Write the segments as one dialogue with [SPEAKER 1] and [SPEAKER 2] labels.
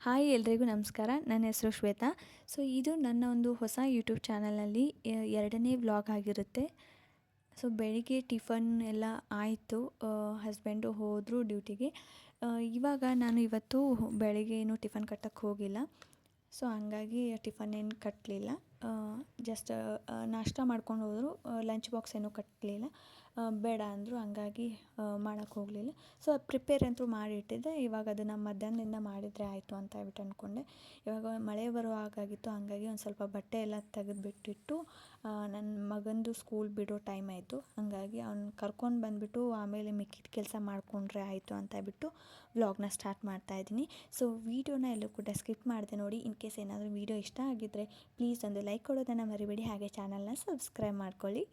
[SPEAKER 1] Hi ಎಲ್ರಿಗೂ ನಮಸ್ಕಾರ. ನನ್ನ ಹೆಸರು ಶ್ವೇತಾ. ಸೊ, ಇದು ನನ್ನ ಒಂದು ಹೊಸ ಯೂಟ್ಯೂಬ್ ಚಾನಲಲ್ಲಿ ಎರಡನೇ ವ್ಲಾಗ್ ಆಗಿರುತ್ತೆ. ಸೊ, ಬೆಳಿಗ್ಗೆ ಟಿಫನ್ ಎಲ್ಲ ಆಯಿತು. ಹಸ್ಬೆಂಡು ಹೋದರು ಡ್ಯೂಟಿಗೆ ಇವಾಗ ನಾನು ಇವತ್ತು ಬೆಳಿಗ್ಗೆ ಏನು ಟಿಫನ್ ಕಟ್ಟಕ್ಕೆ ಹೋಗಿಲ್ಲ. ಸೊ, ಹಂಗಾಗಿ ಟಿಫನ್ ಏನು ಕಟ್ಟಲಿಲ್ಲ ಜಸ್ಟ್ ನಾಷ್ಟ ಮಾಡ್ಕೊಂಡು ಹೋದರು. ಲಂಚ್ ಬಾಕ್ಸ್ ಏನೂ ಕಟ್ಟಲಿಲ್ಲ ಬೇಡ ಅಂದರು ಹಂಗಾಗಿ ಮಾಡೋಕ್ಕೆ ಹೋಗಲಿಲ್ಲ. ಸೊ ಪ್ರಿಪೇರ್ ಅಂತೂ ಮಾಡಿಟ್ಟಿದ್ದೆ. ಇವಾಗ ಅದನ್ನು ಮಧ್ಯಾಹ್ನದಿಂದ ಮಾಡಿದರೆ ಆಯಿತು ಅಂತ ಹೇಳ್ಬಿಟ್ಟು ಅಂದ್ಕೊಂಡೆ ಇವಾಗ ಮಳೆ ಬರೋ ಹಾಗಾಗಿತ್ತು, ಹಂಗಾಗಿ ಒಂದು ಸ್ವಲ್ಪ ಬಟ್ಟೆ ಎಲ್ಲ ತೆಗೆದುಬಿಟ್ಟಿಟ್ಟು ನನ್ನ ಮಗಂದು ಸ್ಕೂಲ್ ಬಿಡೋ ಟೈಮ್ ಆಯಿತು. ಹಾಗಾಗಿ ಅವ್ನು ಕರ್ಕೊಂಡು ಬಂದುಬಿಟ್ಟು ಆಮೇಲೆ ಮಿಕ್ಕಿದ ಕೆಲಸ ಮಾಡಿಕೊಂಡ್ರೆ ಆಯಿತು ಅಂತ ಹೇಳ್ಬಿಟ್ಟು ವ್ಲಾಗ್ನ ಸ್ಟಾರ್ಟ್ ಮಾಡ್ತಾ ಇದ್ದೀನಿ. ಸೊ ವೀಡಿಯೋನ ಎಲ್ಲೂ ಕೂಡ ಸ್ಕಿಪ್ ಮಾಡಿದೆ ನೋಡಿ. ಇನ್ ಕೇಸ್ ಏನಾದರೂ ವೀಡಿಯೋ ಇಷ್ಟ ಆಗಿದ್ದರೆ ಪ್ಲೀಸ್ ಒಂದು ಲೈಕ್ ಕೊಡೋದನ್ನು ಮರಿಬೇಡಿ. ಹಾಗೆ ಚಾನಲ್ನ ಸಬ್ಸ್ಕ್ರೈಬ್ ಮಾಡ್ಕೊಳ್ಳಿ.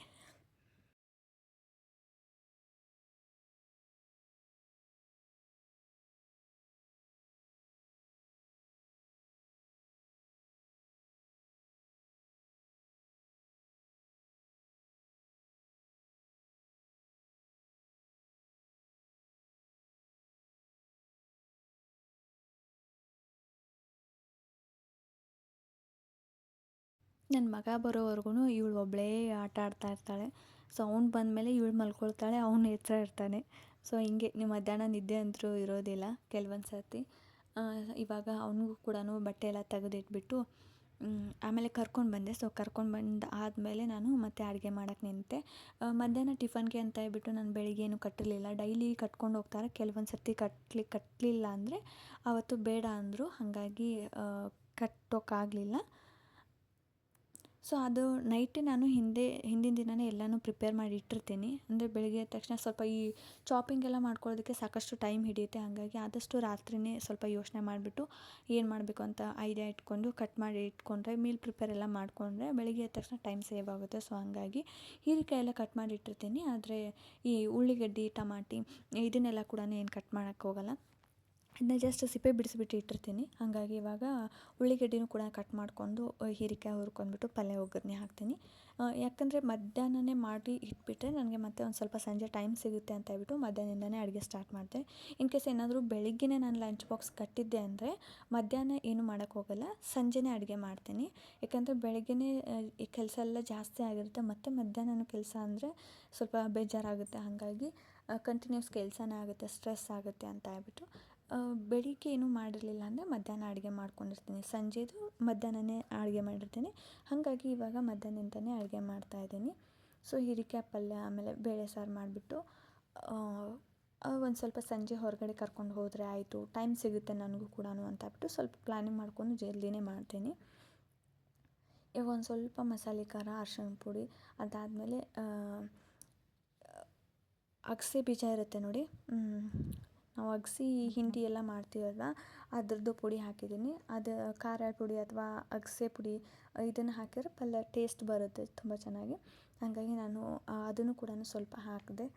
[SPEAKER 1] ನನ್ನ ಮಗ ಬರೋವರೆಗೂ ಇವಳು ಒಬ್ಬಳೇ ಆಟ ಆಡ್ತಾ ಇರ್ತಾಳೆ. ಸೊ ಅವ್ನು ಬಂದಮೇಲೆ ಇವಳು ಮಲ್ಕೊಳ್ತಾಳೆ, ಅವ್ನು ಎಚ್ಚರ ಇರ್ತಾನೆ. ಸೊ, ಹಿಂಗೆ ನಿಮ್ಮ ಮಧ್ಯಾಹ್ನ ನಿದ್ದೆ ಅಂತೂ ಇರೋದಿಲ್ಲ ಕೆಲವೊಂದು ಸರ್ತಿ. ಇವಾಗ ಅವನಿಗೂ ಕೂಡ ಬಟ್ಟೆ ಎಲ್ಲ ತೆಗೆದಿಟ್ಬಿಟ್ಟು ಆಮೇಲೆ ಕರ್ಕೊಂಡು ಬಂದೆ. ಸೊ, ಕರ್ಕೊಂಡು ಬಂದು ಆದಮೇಲೆ ನಾನು ಮತ್ತೆ ಅಡುಗೆ ಮಾಡೋಕ್ಕೆ ನಿಂತೆ. ಮಧ್ಯಾಹ್ನ ಟಿಫನ್ಗೆ ಅಂತ ಹೇಳ್ಬಿಟ್ಟು ನಾನು ಬೆಳಿಗ್ಗೆ ಏನು ಕಟ್ಟಲಿಲ್ಲ ಡೈಲಿ ಕಟ್ಕೊಂಡು ಹೋಗ್ತಾರೆ. ಕೆಲವೊಂದು ಸರ್ತಿ ಕಟ್ಲಿ ಕಟ್ಟಲಿಲ್ಲ ಅಂದರೆ ಆವತ್ತು ಬೇಡ ಅಂದರು. ಹಾಗಾಗಿ ಕಟ್ಟೋಕ್ಕಾಗಲಿಲ್ಲ ಸೊ ಅದು ನೈಟೇ ನಾನು ಹಿಂದೆ, ಹಿಂದಿನ ದಿನವೇ ಎಲ್ಲನೂ ಪ್ರಿಪೇರ್ ಮಾಡಿ ಇಟ್ಟಿರ್ತೀನಿ. ಅಂದರೆ ಬೆಳಗ್ಗೆ ಎದ್ದ ತಕ್ಷಣ ಸ್ವಲ್ಪ ಈ ಚಾಪಿಂಗ್ ಎಲ್ಲ ಮಾಡ್ಕೊಳ್ಳೋದಕ್ಕೆ ಸಾಕಷ್ಟು ಟೈಮ್ ಹಿಡಿಯುತ್ತೆ. ಹಾಗಾಗಿ ಆದಷ್ಟು ರಾತ್ರಿನೇ ಸ್ವಲ್ಪ ಯೋಚನೆ ಮಾಡಿಬಿಟ್ಟು ಏನು ಮಾಡಬೇಕು ಅಂತ ಐಡಿಯಾ ಇಟ್ಕೊಂಡು ಕಟ್ ಮಾಡಿ ಇಟ್ಕೊಂಡ್ರೆ ಮೀಲ್ ಪ್ರಿಪೇರ್ ಎಲ್ಲ ಮಾಡಿಕೊಂಡ್ರೆ ಬೆಳಗ್ಗೆ ಎದ್ದ ತಕ್ಷಣ ಟೈಮ್ ಸೇವ್ ಆಗುತ್ತೆ. ಸೊ ಹಾಗಾಗಿ ಹೀರೆಕಾಯಿ ಎಲ್ಲ ಕಟ್ ಮಾಡಿ ಇಟ್ಟಿರ್ತೀನಿ. ಆದರೆ ಈ ಉಳ್ಳಿಗಡ್ಡೆ, ಟಮಾಟಿ, ಇದನ್ನೆಲ್ಲ ಕೂಡ ಏನು ಕಟ್ ಮಾಡೋಕ್ಕೆ ಹೋಗಲ್ಲ. ಅದನ್ನ ಜಸ್ಟ್ ಸಿಪ್ಪೆ ಬಿಡಿಸ್ಬಿಟ್ಟು ಇಟ್ಟಿರ್ತೀನಿ. ಹಾಗಾಗಿ ಇವಾಗ ಉಳ್ಳಿಗಡ್ಡಿನೂ ಕೂಡ ಕಟ್ ಮಾಡಿಕೊಂಡು ಹೀರೆಕಾಯಿ ಹುರ್ಕೊಂಡ್ಬಿಟ್ಟು ಪಲ್ಯ ಒಗ್ಗರಣೆ ಹಾಕ್ತೀನಿ. ಯಾಕಂದರೆ ಮಧ್ಯಾಹ್ನನೇ ಮಾಡಿ ಇಟ್ಬಿಟ್ರೆ ನನಗೆ ಮತ್ತೆ ಒಂದು ಸ್ವಲ್ಪ ಸಂಜೆ ಟೈಮ್ ಸಿಗುತ್ತೆ ಅಂತ ಹೇಳ್ಬಿಟ್ಟು ಮಧ್ಯಾಹ್ನದಿಂದನೇ ಅಡುಗೆ ಸ್ಟಾರ್ಟ್ ಮಾಡಿದೆ. ಇನ್ ಕೇಸ್ ಏನಾದರೂ ಬೆಳಿಗ್ಗೆನೇ ನಾನು ಲಂಚ್ ಬಾಕ್ಸ್ ಕಟ್ಟಿದ್ದೆ ಅಂದರೆ ಮಧ್ಯಾಹ್ನ ಏನು ಮಾಡೋಕ್ಕೆ ಹೋಗಲ್ಲ, ಸಂಜೆನೇ ಅಡುಗೆ ಮಾಡ್ತೀನಿ. ಯಾಕಂದರೆ ಬೆಳಗ್ಗೆನೇ ಈ ಕೆಲಸ ಎಲ್ಲ ಜಾಸ್ತಿ ಆಗಿರುತ್ತೆ, ಮತ್ತು ಮಧ್ಯಾಹ್ನ ಕೆಲಸ ಅಂದರೆ ಸ್ವಲ್ಪ ಬೇಜಾರಾಗುತ್ತೆ. ಹಾಗಾಗಿ ಕಂಟಿನ್ಯೂಸ್ ಕೆಲಸನೇ ಆಗುತ್ತೆ ಸ್ಟ್ರೆಸ್ ಆಗುತ್ತೆ ಅಂತ ಹೇಳ್ಬಿಟ್ಟು ಬೆಳಿಗ್ಗೆ ಏನೂ ಮಾಡಿರಲಿಲ್ಲ ಅಂದರೆ ಮಧ್ಯಾಹ್ನ ಅಡುಗೆ ಮಾಡ್ಕೊಂಡಿರ್ತೀನಿ. ಸಂಜೆದು ಮಧ್ಯಾಹ್ನನೇ ಅಡುಗೆ ಮಾಡಿರ್ತೀನಿ. ಹಾಗಾಗಿ ಇವಾಗ ಮಧ್ಯಾಹ್ನದಿಂದನೇ ಅಡುಗೆ ಮಾಡ್ತಾಯಿದ್ದೀನಿ ಸೊ, ಹೀರೆಕಾಯಿ ಪಲ್ಯ, ಆಮೇಲೆ ಬೇಳೆ ಸಾರು ಮಾಡಿಬಿಟ್ಟು ಒಂದು ಸ್ವಲ್ಪ ಸಂಜೆ ಹೊರಗಡೆ ಕರ್ಕೊಂಡು ಹೋದರೆ ಆಯಿತು, ಟೈಮ್ ಸಿಗುತ್ತೆ ನನಗೂ ಕೂಡ ಅಂತ ಬಿಟ್ಟು ಸ್ವಲ್ಪ ಪ್ಲ್ಯಾನಿಂಗ್ ಮಾಡಿಕೊಂಡು ಜಲ್ದಿನೇ ಮಾಡ್ತೀನಿ. ಈಗ ಒಂದು ಸ್ವಲ್ಪ ಮಸಾಲೆ ಖಾರ, ಅರ್ಶಿಣ ಪುಡಿ ಅದಾದಮೇಲೆ ಅಗಸೆ ಬೀಜ ಇರುತ್ತೆ ನೋಡಿ. ನಾವು ಅಗಸಿ ಹಿಂಡಿ ಎಲ್ಲ ಮಾಡ್ತೀವಲ್ವ? ಅದರದ್ದು ಪುಡಿ ಹಾಕಿದ್ದೀನಿ. ಅದು ಖಾರ ಪುಡಿ ಅಥವಾ ಅಗಸೆ ಪುಡಿ ಇದನ್ನು ಹಾಕಿದ್ರೆ ಪಲ್ಯ ಟೇಸ್ಟ್ ಬರುತ್ತೆ ತುಂಬ ಚೆನ್ನಾಗಿ. ಹಾಗಾಗಿ ನಾನು ಅದನ್ನು ಕೂಡ ಸ್ವಲ್ಪ ಹಾಕಿದೆ.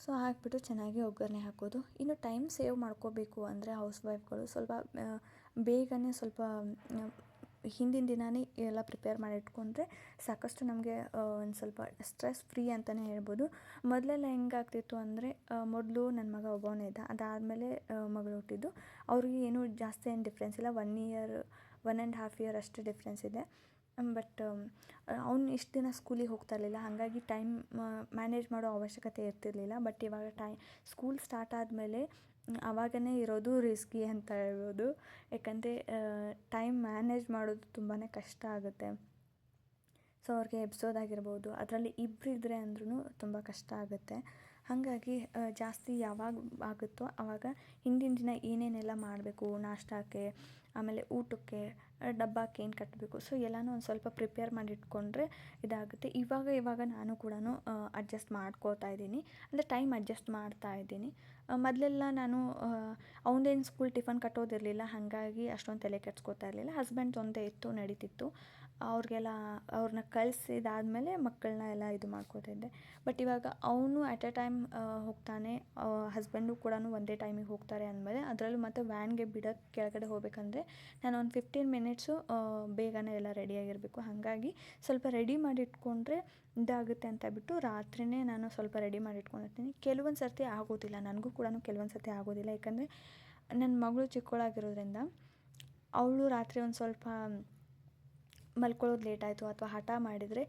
[SPEAKER 1] ಸೊ ಹಾಕಿಬಿಟ್ಟು ಚೆನ್ನಾಗಿ ಒಗ್ಗರಣೆ ಹಾಕೋದು. ಇನ್ನು ಟೈಮ್ ಸೇವ್ ಮಾಡ್ಕೋಬೇಕು ಅಂದರೆ ಹೌಸ್ ವೈಫ್ಗಳು ಸ್ವಲ್ಪ ಬೇಗನೆ ಸ್ವಲ್ಪ ಹಿಂದಿನ ದಿನವೇ ಎಲ್ಲ ಪ್ರಿಪೇರ್ ಮಾಡಿ ಇಟ್ಕೊಂಡ್ರೆ ಸಾಕಷ್ಟು ನಮಗೆ ಒಂದು ಸ್ವಲ್ಪ ಸ್ಟ್ರೆಸ್ ಫ್ರೀ ಅಂತಲೇ ಹೇಳ್ಬೋದು. ಮೊದಲೆಲ್ಲ ಹೆಂಗಾಗ್ತಿತ್ತು ಅಂದರೆ ಮೊದಲು ನನ್ನ ಮಗ ಒಬ್ಬವನೇ ಇದ್ದ. ಅದಾದಮೇಲೆ ಮಗಳು ಹುಟ್ಟಿದ್ದು. ಅವ್ರಿಗೆ ಏನೂ ಜಾಸ್ತಿ ಏನು ಡಿಫ್ರೆನ್ಸ್ ಇಲ್ಲ. One year one and half year ಅಷ್ಟೇ ಡಿಫ್ರೆನ್ಸ್ ಇದೆ. ಬಟ್ ಅವ್ನು ಇಷ್ಟು ದಿನ ಸ್ಕೂಲಿಗೆ ಹೋಗ್ತಾ ಇರಲಿಲ್ಲ. ಹಾಗಾಗಿ ಟೈಮ್ ಮ್ಯಾನೇಜ್ ಮಾಡೋ ಅವಶ್ಯಕತೆ ಇರ್ತಿರಲಿಲ್ಲ. ಬಟ್ ಇವಾಗ ಟೈ ಸ್ಕೂಲ್ ಸ್ಟಾರ್ಟ್ ಆದಮೇಲೆ ಆವಾಗನೇ ಇರೋದು ರಿಸ್ಕಿ ಅಂತ ಹೇಳ್ಬೋದು. ಯಾಕಂದರೆ ಟೈಮ್ ಮ್ಯಾನೇಜ್ ಮಾಡೋದು ತುಂಬಾ ಕಷ್ಟ ಆಗುತ್ತೆ. ಸೊ ಅವ್ರಿಗೆ ಎಬ್ಸೋದಾಗಿರ್ಬೋದು, ಅದರಲ್ಲಿ ಇಬ್ಬರು ಇದ್ದರೆ ಅಂದ್ರೂ ತುಂಬ ಕಷ್ಟ ಆಗುತ್ತೆ. ಹಾಗಾಗಿ ಜಾಸ್ತಿ ಯಾವಾಗ ಆಗುತ್ತೋ ಆವಾಗ ಹಿಂದಿನ ದಿನ ಏನೇನೆಲ್ಲ ಮಾಡಬೇಕು ನಾಷ್ಟಕ್ಕೆ ಆಮೇಲೆ ಊಟಕ್ಕೆ ಡಬ್ಬಕ್ಕೆ ಏನು ಕಟ್ಟಬೇಕು ಸೊ ಎಲ್ಲನೂ ಒಂದು ಸ್ವಲ್ಪ ಪ್ರಿಪೇರ್ ಮಾಡಿ ಇಟ್ಕೊಂಡ್ರೆ ಇದಾಗುತ್ತೆ. ಇವಾಗ ಇವಾಗ ನಾನು ಕೂಡ ಅಡ್ಜಸ್ಟ್ ಮಾಡ್ಕೋತಾ ಇದ್ದೀನಿ. ಅಂದರೆ ಟೈಮ್ ಅಡ್ಜಸ್ಟ್ ಮಾಡ್ತಾ ಇದ್ದೀನಿ. ಮೊದಲೆಲ್ಲ ನಾನು ಅವನದೇನು ಸ್ಕೂಲ್ ಟಿಫನ್ ಕಟ್ಟೋದಿರಲಿಲ್ಲ, ಹಾಗಾಗಿ ಅಷ್ಟೊಂದು ತಲೆ ಕೆಡ್ಸ್ಕೊತಾ ಇರಲಿಲ್ಲ. ಹಸ್ಬೆಂಡ್ ಒಂದೇ ಇತ್ತು, ನಡೀತಿತ್ತು. ಅವ್ರಿಗೆಲ್ಲ ಅವ್ರನ್ನ ಕಳಿಸಿದಾದ್ಮೇಲೆ ಮಕ್ಕಳನ್ನ ಎಲ್ಲ ಇದು ಮಾಡ್ಕೋತಿದ್ದೆ. ಬಟ್ ಇವಾಗ ಅವನು ಅಟ್ ಎ ಟೈಮ್ ಹೋಗ್ತಾನೆ. ಹಸ್ಬೆಂಡು ಕೂಡ ಒಂದೇ ಟೈಮಿಗೆ ಹೋಗ್ತಾರೆ ಅಂದಮೇಲೆ ಅದರಲ್ಲೂ ಮತ್ತೆ ವ್ಯಾನ್ಗೆ ಬಿಡೋಕ್ಕೆ ಕೆಳಗಡೆ ಹೋಗಬೇಕಂದ್ರೆ ನಾನು ಒಂದು ಫಿಫ್ಟೀನ್ ಮಿನಿಟ್ಸು ಬೇಗನೆ ಎಲ್ಲ ರೆಡಿಯಾಗಿರಬೇಕು ಹಾಗಾಗಿ ಸ್ವಲ್ಪ ರೆಡಿ ಮಾಡಿಟ್ಕೊಂಡ್ರೆ ಇದಾಗುತ್ತೆ ಅಂತ ಬಿಟ್ಟು ರಾತ್ರಿಯೇ ನಾನು ಸ್ವಲ್ಪ ರೆಡಿ ಮಾಡಿ ಇಟ್ಕೊಂಡಿರ್ತೀನಿ ಕೆಲವೊಂದು ಸರ್ತಿ ಆಗೋದಿಲ್ಲ. ನನಗೂ ಕೂಡ ಕೆಲವೊಂದು ಸರ್ತಿ ಆಗೋದಿಲ್ಲ. ಯಾಕಂದರೆ ನನ್ನ ಮಗಳು ಚಿಕ್ಕವಳಾಗಿರೋದ್ರಿಂದ ಅವಳು ರಾತ್ರಿ ಒಂದು ಸ್ವಲ್ಪ ಮಲ್ಕೊಳ್ಳೋದು ಲೇಟ್ ಆಯಿತು ಅಥವಾ ಹಠ ಮಾಡಿದರೆ,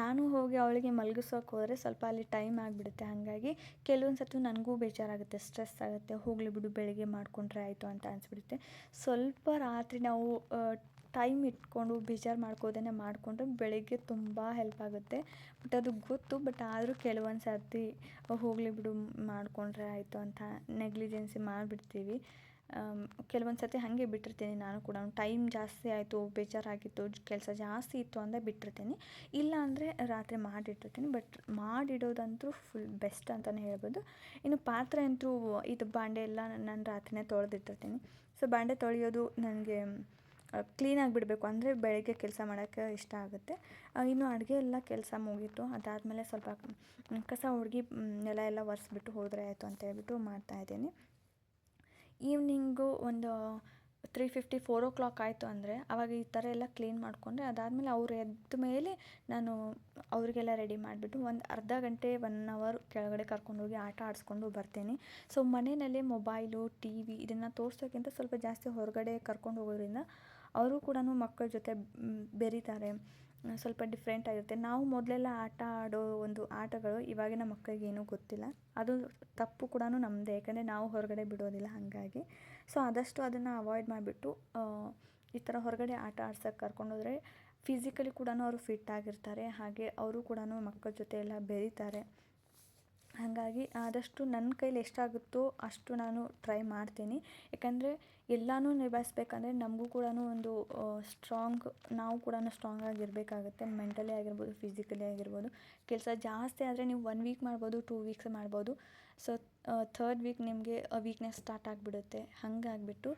[SPEAKER 1] ನಾನು ಹೋಗಿ ಅವಳಿಗೆ ಮಲಗಿಸೋಕೆ ಹೋದರೆ ಸ್ವಲ್ಪ ಅಲ್ಲಿ ಟೈಮ್ ಆಗಿಬಿಡುತ್ತೆ. ಹಾಗಾಗಿ ಕೆಲವೊಂದು ಸರ್ತಿ ನನಗೂ ಬೇಜಾರಾಗುತ್ತೆ ಸ್ಟ್ರೆಸ್ ಆಗುತ್ತೆ. ಹೋಗಲಿ ಬಿಡು, ಬೆಳಿಗ್ಗೆ ಮಾಡಿಕೊಂಡ್ರೆ ಆಯಿತು ಅಂತ ಅನಿಸ್ಬಿಡುತ್ತೆ. ಸ್ವಲ್ಪ ರಾತ್ರಿ ನಾವು ಟೈಮ್ ಇಟ್ಕೊಂಡು ಬೇಜಾರು ಮಾಡ್ಕೋದೇ ಮಾಡಿಕೊಂಡ್ರೆ ಬೆಳಿಗ್ಗೆ ತುಂಬ ಹೆಲ್ಪ್ ಆಗುತ್ತೆ. ಬಟ್ ಅದು ಗೊತ್ತು ಬಟ್ ಆದರೂ ಕೆಲವೊಂದು ಸರ್ತಿ, ಹೋಗಲಿ ಬಿಡು, ಮಾಡಿಕೊಂಡ್ರೆ ಆಯಿತು ಅಂತ ನೆಗ್ಲಿಜೆನ್ಸಿ ಮಾಡಿಬಿಡ್ತೀವಿ. ಕೆಲವೊಂದು ಸರ್ತಿ ಹಾಗೆ ಬಿಟ್ಟಿರ್ತೀನಿ ನಾನು ಕೂಡ. ಟೈಮ್ ಜಾಸ್ತಿ ಆಯಿತು, ಬೇಜಾರಾಗಿತ್ತು, ಕೆಲಸ ಜಾಸ್ತಿ ಇತ್ತು ಅಂದರೆ ಬಿಟ್ಟಿರ್ತೀನಿ. ಇಲ್ಲ ಅಂದರೆ ರಾತ್ರಿ ಮಾಡಿಟ್ಟಿರ್ತೀನಿ ಬಟ್ ಮಾಡಿಡೋದಂತೂ ಫುಲ್ ಬೆಸ್ಟ್ ಅಂತಲೇ ಹೇಳ್ಬೋದು. ಇನ್ನು ಪಾತ್ರೆ ಅಂತೂ ಇದು ಬಾಂಡೆ ಎಲ್ಲ ನಾನು ರಾತ್ರಿನೇ ತೊಳೆದಿಟ್ಟಿರ್ತೀನಿ. ಸೊ ಬಾಂಡೆ ತೊಳೆಯೋದು ನನಗೆ ಕ್ಲೀನಾಗಿ ಬಿಡಬೇಕು ಅಂದರೆ ಬೆಳಗ್ಗೆ ಕೆಲಸ ಮಾಡೋಕ್ಕೆ ಇಷ್ಟ ಆಗುತ್ತೆ. ಇನ್ನು ಅಡುಗೆ ಎಲ್ಲ ಕೆಲಸ ಮುಗೀತು. ಅದಾದಮೇಲೆ ಸ್ವಲ್ಪ ಕಸ ಹುಡುಗಿ ನೆಲ ಎಲ್ಲ ಒರೆಸ್ಬಿಟ್ಟು ಹೋದರೆ ಆಯಿತು ಅಂತ ಹೇಳ್ಬಿಟ್ಟು ಮಾಡ್ತಾಯಿದ್ದೀನಿ ಈವ್ನಿಂಗು ಒಂದು three fifty four o'clock ಆಯಿತು ಅಂದರೆ ಆವಾಗ ಈ ಥರ ಎಲ್ಲ ಕ್ಲೀನ್ ಮಾಡಿಕೊಂಡ್ರೆ ಅದಾದಮೇಲೆ ಅವ್ರು ಎದ್ದ ಮೇಲೆ ನಾನು ಅವರಿಗೆಲ್ಲ ರೆಡಿ ಮಾಡಿಬಿಟ್ಟು ಒಂದು ಅರ್ಧ ಗಂಟೆ ಒನ್ ಅವರ್ ಕೆಳಗಡೆ ಕರ್ಕೊಂಡೋಗಿ ಆಟ ಆಡಿಸ್ಕೊಂಡು ಬರ್ತೀನಿ. ಸೊ ಮನೆಯಲ್ಲೇ ಮೊಬೈಲು ಟಿ ವಿ ಇದನ್ನು ತೋರಿಸೋಕ್ಕಿಂತ ಸ್ವಲ್ಪ ಜಾಸ್ತಿ ಹೊರಗಡೆ ಕರ್ಕೊಂಡು ಹೋಗೋದ್ರಿಂದ ಅವರು ಕೂಡ ಮಕ್ಕಳ ಜೊತೆ ಬೆರೀತಾರೆ. ಸ್ವಲ್ಪ ಡಿಫ್ರೆಂಟ್ ಆಗಿರುತ್ತೆ. ನಾವು ಮೊದಲೆಲ್ಲ ಆಟ ಆಡೋ ಒಂದು ಆಟಗಳು ಇವಾಗಿನ ಮಕ್ಕಳಿಗೆ ಏನೂ ಗೊತ್ತಿಲ್ಲ. ಅದು ತಪ್ಪು ಕೂಡ ನಮ್ಮದೇ ಯಾಕಂದರೆ ನಾವು ಹೊರಗಡೆ ಬಿಡೋದಿಲ್ಲ ಹಾಗಾಗಿ. ಸೊ ಆದಷ್ಟು ಅದನ್ನು ಅವಾಯ್ಡ್ ಮಾಡಿಬಿಟ್ಟು ಈ ಥರ ಹೊರಗಡೆ ಆಟ ಆಡ್ಸೋಕೆ ಕರ್ಕೊಂಡೋದ್ರೆ ಫಿಸಿಕಲಿ ಕೂಡ ಅವರು ಫಿಟ್ ಆಗಿರ್ತಾರೆ. ಹಾಗೆ ಅವರು ಕೂಡ ಮಕ್ಕಳ ಜೊತೆ ಎಲ್ಲ ಬೆರೀತಾರೆ. ಹಾಗಾಗಿ ಆದಷ್ಟು ನನ್ನ ಕೈಲಿ ಎಷ್ಟಾಗುತ್ತೋ ಅಷ್ಟು ನಾನು ಟ್ರೈ ಮಾಡ್ತೀನಿ. ಯಾಕಂದರೆ ಎಲ್ಲನೂ ನಿಭಾಯಿಸ್ಬೇಕಂದ್ರೆ ನಮಗೂ ಕೂಡ ಒಂದು ಸ್ಟ್ರಾಂಗ್ ನಾವು ಕೂಡ ಸ್ಟ್ರಾಂಗ್ ಆಗಿರಬೇಕಾಗುತ್ತೆ. ಮೆಂಟಲಿ ಆಗಿರ್ಬೋದು ಫಿಸಿಕಲಿ ಆಗಿರ್ಬೋದು. ಕೆಲಸ ಜಾಸ್ತಿ ಆದರೆ ನೀವು ಒನ್ ವೀಕ್ ಮಾಡ್ಬೋದು ಟೂ ವೀಕ್ಸ್ ಮಾಡ್ಬೋದು. ಸೊ ಥರ್ಡ್ ವೀಕ್ ನಿಮಗೆ ವೀಕ್ನೆಸ್ ಸ್ಟಾರ್ಟ್ ಆಗಿಬಿಡುತ್ತೆ. ಹಾಗಾಗ್ಬಿಟ್ಟು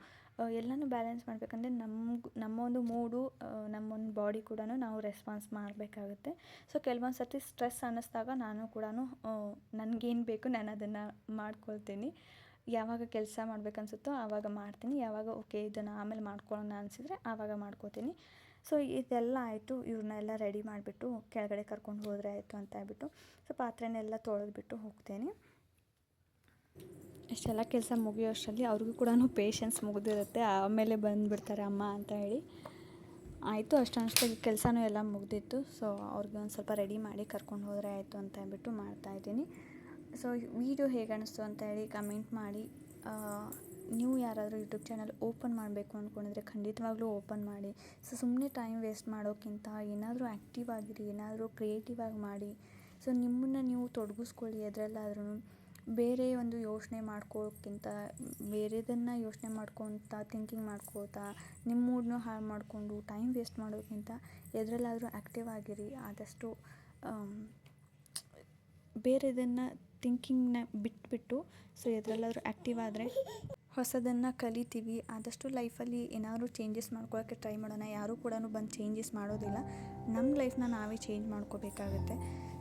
[SPEAKER 1] ಎಲ್ಲನೂ ಬ್ಯಾಲೆನ್ಸ್ ಮಾಡಬೇಕಂದ್ರೆ ನಮ್ಗೆ, ನಮ್ಮ ಒಂದು ಮೂಡು ನಮ್ಮ ಒಂದು ಬಾಡಿ ಕೂಡ ನಾವು ರೆಸ್ಪಾನ್ಸ್ ಮಾಡಬೇಕಾಗುತ್ತೆ. ಸೊ ಕೆಲವೊಂದು ಸರ್ತಿ ಸ್ಟ್ರೆಸ್ ಅನ್ನಿಸ್ದಾಗ ನಾನು ಕೂಡ ನನಗೇನು ಬೇಕು ನಾನು ಅದನ್ನು ಮಾಡ್ಕೊಳ್ತೀನಿ. ಯಾವಾಗ ಕೆಲಸ ಮಾಡಬೇಕನ್ಸುತ್ತೋ ಆವಾಗ ಮಾಡ್ತೀನಿ. ಯಾವಾಗ, ಓಕೆ, ಇದನ್ನು ಆಮೇಲೆ ಮಾಡ್ಕೊಳ್ಳೋಣ ಅನಿಸಿದ್ರೆ ಆವಾಗ ಮಾಡ್ಕೋತೀನಿ. ಸೊ ಇದೆಲ್ಲ ಆಯಿತು. ಇವ್ರನ್ನೆಲ್ಲ ರೆಡಿ ಮಾಡಿಬಿಟ್ಟು ಕೆಳಗಡೆ ಕರ್ಕೊಂಡು ಹೋದರೆ ಆಯಿತು ಅಂತ ಹೇಳ್ಬಿಟ್ಟು, ಸೊ, ಪಾತ್ರೆನೆಲ್ಲ ತೊಳೆದ್ಬಿಟ್ಟು ಹೋಗ್ತೇನೆ. ಇಷ್ಟೆಲ್ಲ ಕೆಲಸ ಮುಗಿಯೋಷ್ಟರಲ್ಲಿ ಅವ್ರಿಗೂ ಕೂಡ ಪೇಷನ್ಸ್ ಮುಗಿದಿರುತ್ತೆ. ಆಮೇಲೆ ಬಂದುಬಿಡ್ತಾರೆ ಅಮ್ಮ ಅಂತ ಹೇಳಿ. ಆಯಿತು ಅಷ್ಟೊಂಷ್ಟಾಗಿ ಕೆಲಸನೂ ಎಲ್ಲ ಮುಗಿದಿತ್ತು. ಸೊ ಅವ್ರಿಗೆ ಒಂದು ಸ್ವಲ್ಪ ರೆಡಿ ಮಾಡಿ ಕರ್ಕೊಂಡು ಹೋದರೆ ಆಯಿತು ಅಂತ ಹೇಳ್ಬಿಟ್ಟು ಮಾಡ್ತಾಯಿದ್ದೀನಿ ಸೊ ವೀಡಿಯೋ ಹೇಗೆ ಅನ್ನಿಸ್ತು ಅಂತ ಹೇಳಿ ಕಮೆಂಟ್ ಮಾಡಿ. ನೀವು ಯಾರಾದರೂ ಯೂಟ್ಯೂಬ್ ಚಾನಲ್ ಓಪನ್ ಮಾಡಬೇಕು ಅಂದ್ಕೊಂಡಿದ್ರೆ ಖಂಡಿತವಾಗ್ಲೂ ಓಪನ್ ಮಾಡಿ. ಸೊ ಸುಮ್ಮನೆ ಟೈಮ್ ವೇಸ್ಟ್ ಮಾಡೋಕ್ಕಿಂತ ಏನಾದರೂ ಆ್ಯಕ್ಟಿವ್ ಆಗಿರಿ, ಏನಾದರೂ ಕ್ರಿಯೇಟಿವ್ ಆಗಿ ಮಾಡಿ. ಸೊ ನಿಮ್ಮನ್ನು ನೀವು ತೊಡಗಿಸ್ಕೊಳ್ಳಿ ಅದರಲ್ಲಾದ್ರೂ ಬೇರೆ ಒಂದು ಯೋಚನೆ ಮಾಡ್ಕೊಳ್ಳೋಕ್ಕಿಂತ ಬೇರೆದನ್ನು ಯೋಚನೆ ಮಾಡ್ಕೊತ ಥಿಂಕಿಂಗ್ ಮಾಡ್ಕೋತಾ ನಿಮ್ಮ ಮೂಡನ್ನೂ ಹಾಳು ಮಾಡಿಕೊಂಡು ಟೈಮ್ ವೇಸ್ಟ್ ಮಾಡೋಕ್ಕಿಂತ ಎದರಲ್ಲಾದರೂ ಆ್ಯಕ್ಟಿವ್ ಆಗಿರಿ. ಆದಷ್ಟು ಬೇರೆದನ್ನು ಥಿಂಕಿಂಗ್ನ ಬಿಟ್ಬಿಟ್ಟು ಸೊ ಎದರಲ್ಲಾದ್ರೂ ಆ್ಯಕ್ಟಿವ್ ಆದರೆ ಹೊಸದನ್ನು ಕಲಿತೀವಿ. ಆದಷ್ಟು ಲೈಫಲ್ಲಿ ಏನಾದರೂ ಚೇಂಜಸ್ ಮಾಡ್ಕೊಳ್ಳೋಕ್ಕೆ ಟ್ರೈ ಮಾಡೋಣ. ಯಾರೂ ಕೂಡ ಬಂದು ಚೇಂಜಸ್ ಮಾಡೋದಿಲ್ಲ. ನಮ್ಮ ಲೈಫ್ನ ನಾವೇ ಚೇಂಜ್ ಮಾಡ್ಕೋಬೇಕಾಗುತ್ತೆ.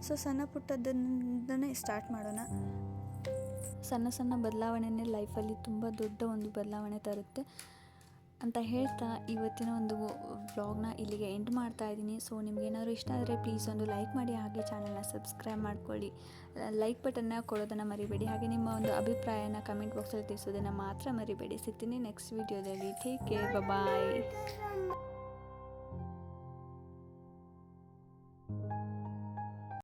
[SPEAKER 1] ಸೊ ಸಣ್ಣ ಪುಟ್ಟದನ್ನೇ ಸ್ಟಾರ್ಟ್ ಮಾಡೋಣ. ಸಣ್ಣ ಸಣ್ಣ ಬದಲಾವಣೆನೇ ಲೈಫಲ್ಲಿ ತುಂಬ ದೊಡ್ಡ ಒಂದು ಬದಲಾವಣೆ ತರುತ್ತೆ ಅಂತ ಹೇಳ್ತಾ ಇವತ್ತಿನ ಒಂದು ವ್ಲಾಗ್ನ ಇಲ್ಲಿಗೆ ಎಂಡ್ ಮಾಡ್ತಾ ಇದ್ದೀನಿ. ಸೊ ನಿಮ್ಗೇನಾದ್ರು ಇಷ್ಟ ಆದರೆ ಪ್ಲೀಸ್ ಒಂದು ಲೈಕ್ ಮಾಡಿ, ಹಾಗೆ ಚಾನಲ್ನ ಸಬ್ಸ್ಕ್ರೈಬ್ ಮಾಡ್ಕೊಳ್ಳಿ. ಲೈಕ್ ಬಟನ್ನ ಕೊಡೋದನ್ನು ಮರಿಬೇಡಿ. ಹಾಗೆ ನಿಮ್ಮ ಒಂದು ಅಭಿಪ್ರಾಯನ ಕಮೆಂಟ್ ಬಾಕ್ಸಲ್ಲಿ ತಿಳಿಸೋದನ್ನು ಮಾತ್ರ ಮರಿಬೇಡಿ. ಸಿಗ್ತೀನಿ ನೆಕ್ಸ್ಟ್ ವೀಡಿಯೋದಲ್ಲಿ ಟೇಕ್ ಕೇರ್ ಬಾಯ್